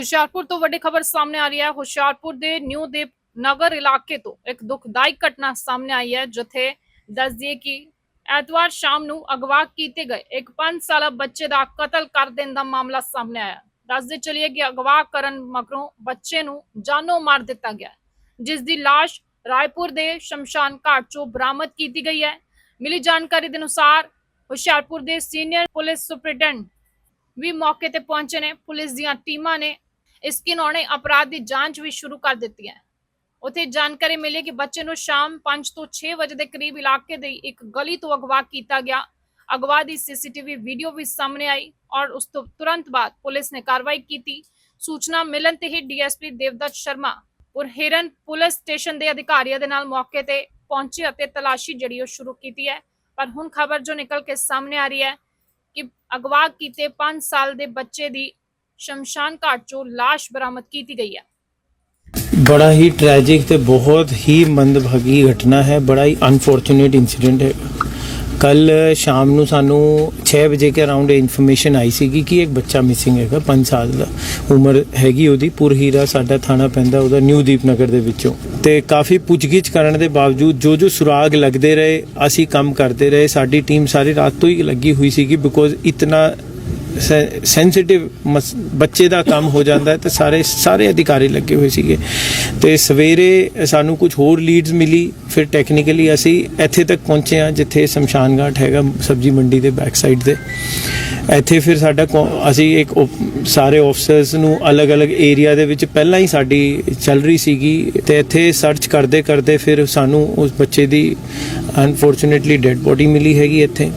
ਹੁਸ਼ਿਆਰਪੁਰ ਤੋਂ ਵੱਡੀ ਖਬਰ ਸਾਹਮਣੇ ਆ ਰਹੀ ਹੈ। ਹੁਸ਼ਿਆਰਪੁਰ ਦੇ ਨਿਊ ਦੀਪ ਨਗਰ ਇਲਾਕੇ ਤੋਂ ਇੱਕ ਦੁਖਦਾਈ ਘਟਨਾ ਸਾਹਮਣੇ ਆਈ ਹੈ, ਜਿੱਥੇ ਦੱਸ ਦਈਏ ਕਿ ਐਤਵਾਰ ਸ਼ਾਮ ਨੂੰ ਅਗਵਾ ਕੀਤੇ ਗਏ ਇੱਕ 5 ਸਾਲਾ ਬੱਚੇ ਦਾ ਕਤਲ ਕਰ ਦੇਣ ਦਾ ਮਾਮਲਾ ਸਾਹਮਣੇ ਆਇਆ। ਦੱਸਦੇ ਚਲੀਏ ਕਿ ਅਗਵਾ ਕਰਨ ਮਗਰੋਂ ਬੱਚੇ ਨੂੰ ਜਾਨੋਂ ਮਾਰ ਦਿੱਤਾ ਗਿਆ ਜਿਸ ਦੀ ਲਾਸ਼ ਰਾਏਪੁਰ ਦੇ ਸ਼ਮਸ਼ਾਨ ਘਾਟ ਚੋਂ ਬਰਾਮਦ ਕੀਤੀ ਗਈ ਹੈ। ਮਿਲੀ ਜਾਣਕਾਰੀ ਦੇ ਅਨੁਸਾਰ ਹੁਸ਼ਿਆਰਪੁਰ ਦੇ ਸੀਨੀਅਰ ਪੁਲਿਸ ਸੁਪਰਡੈਂਟ ਵੀ ਮੌਕੇ ਤੇ ਪਹੁੰਚੇ ਨੇ। ਪੁਲਿਸ ਦੀਆਂ ਟੀਮਾਂ ਨੇ ਇਸ ਕਿਨੌਣੇ ਅਪਰਾਧ ਦੀ ਜਾਂਚ ਵੀ ਸ਼ੁਰੂ ਕਰ ਦਿੱਤੀ ਹੈ। ਉਥੇ ਜਾਣਕਾਰੀ ਮਿਲੀ ਕਿ ਬੱਚੇ ਨੂੰ ਸ਼ਾਮ 5 ਤੋਂ 6 ਵਜੇ ਦੇ ਕਰੀਬ ਇਲਾਕੇ ਦੀ ਇੱਕ ਗਲੀ ਤੋਂ ਅਗਵਾ ਕੀਤਾ ਗਿਆ। ਅਗਵਾ ਦੀ ਸੀਸੀਟੀਵੀ ਵੀਡੀਓ ਵੀ ਸਾਹਮਣੇ ਆਈ ਔਰ ਉਸ ਤੋਂ ਤੁਰੰਤ ਬਾਅਦ ਪੁਲਿਸ ਨੇ ਕਾਰਵਾਈ ਕੀਤੀ। ਸੂਚਨਾ ਮਿਲਣ ਤੇ ਹੀ ਡੀਐਸਪੀ ਦੇਵਦੱਤ ਸ਼ਰਮਾ ਔਰ ਹਿਰਨ ਪੁਲਿਸ ਸਟੇਸ਼ਨ ਦੇ ਅਧਿਕਾਰੀਆਂ ਦੇ ਨਾਲ ਮੌਕੇ ਤੇ ਪਹੁੰਚੇ ਅਤੇ ਤਲਾਸ਼ੀ ਜਿਹੜੀ ਉਹ ਸ਼ੁਰੂ ਕੀਤੀ ਹੈ। ਪਰ ਹੁਣ ਖਬਰ ਜੋ ਨਿਕਲ ਕੇ ਸਾਹਮਣੇ ਆ ਰਹੀ ਹੈ ਕਿ ਅਗਵਾ ਕੀਤੇ 5 ਸਾਲ ਦੇ ਬੱਚੇ ਦੀ ਸ਼ਮਸ਼ਾਨ ਘਾਟ ਚੋਂ ਲਾਸ਼ ਬਰਾਮਦ ਕੀਤੀ ਗਈ ਹੈ। ਬੜਾ ਹੀ ਟ੍ਰੈਜਿਕ ਤੇ ਬਹੁਤ ਹੀ ਮੰਦਭਾਗੀ ਘਟਨਾ ਹੈ। ਬੜਾ ਹੀ ਅਨਫੋਰਚੂਨੇਟ ਇਨਸੀਡੈਂਟ ਹੈ। ਕੱਲ ਸ਼ਾਮ ਨੂੰ ਸਾਨੂੰ 6 ਵਜੇ ਕੇ ਅਰਾਊਂਡ ਇਨਫੋਰਮੇਸ਼ਨ ਆਈ ਸੀਗੀ ਕਿ ਇੱਕ ਬੱਚਾ ਮਿਸਿੰਗ ਹੈਗਾ 5 ਸਾਲ ਦਾ। ਉਮਰ ਹੈਗੀ ਉਹਦੀ, ਪੁਰਹੀਰਾ ਸਾਡਾ ਥਾਣਾ ਪੈਂਦਾ ਉਹਦਾ ਨਿਊ ਦੀਪਨਗਰ ਦੇ ਵਿੱਚੋਂ। ਤੇ ਕਾਫੀ ਪੁੱਛਗਿੱਛ ਕਰਨ ਦੇ ਬਾਵਜੂਦ ਜੋ ਜੋ ਸੁਰਾਗ ਲੱਗਦੇ ਰਹੇ, ਅਸੀਂ ਕੰਮ ਕਰਦੇ ਰਹੇ। ਸਾਡੀ ਟੀਮ ਸਾਰੀ ਰਾਤ ਤੋਂ ਹੀ ਲੱਗੀ ਹੋਈ ਸੀਗੀ ਬਿਕੋਜ਼ ਇਤਨਾ ਸੈਂਸਿਟਿਵ ਬੱਚੇ ਦਾ ਕੰਮ ਹੋ ਜਾਂਦਾ ਹੈ ਤੇ ਸਾਰੇ ਸਾਰੇ ਅਧਿਕਾਰੀ ਲੱਗੇ ਹੋਏ ਸੀਗੇ। ਤੇ ਸਵੇਰੇ ਸਾਨੂੰ ਕੁਝ ਹੋਰ ਲੀਡਸ ਮਿਲੀ। ਫਿਰ ਟੈਕਨੀਕਲੀ ਅਸੀਂ ਇੱਥੇ ਤੱਕ ਪਹੁੰਚੇ ਹਾਂ, ਜਿੱਥੇ ਸ਼ਮਸ਼ਾਨ ਘਾਟ ਹੈਗਾ, ਸਬਜੀ ਮੰਡੀ ਦੇ ਬੈਕ ਸਾਈਡ ਤੇ। ਇੱਥੇ ਫਿਰ ਸਾਡਾ ਕੌ- ਅਸੀਂ ਇੱਕ op- ਸਾਰੇ ਆਫਸਰਸ ਨੂੰ ਅਲੱਗ-ਅਲੱਗ ਏਰੀਆ ਦੇ ਵਿੱਚ ਪਹਿਲਾਂ ਹੀ ਸਾਡੀ ਚੱਲ ਰਹੀ ਸੀਗੀ। ਤੇ ਇੱਥੇ ਸਰਚ ਕਰਦੇ ਕਰਦੇ ਫਿਰ ਸਾਨੂੰ ਉਸ ਬੱਚੇ ਦੀ ਅਨਫੋਰਚੂਨੇਟਲੀ ਡੈੱਡ ਬੋਡੀ ਮਿਲੀ ਹੈਗੀ ਇੱਥੇ।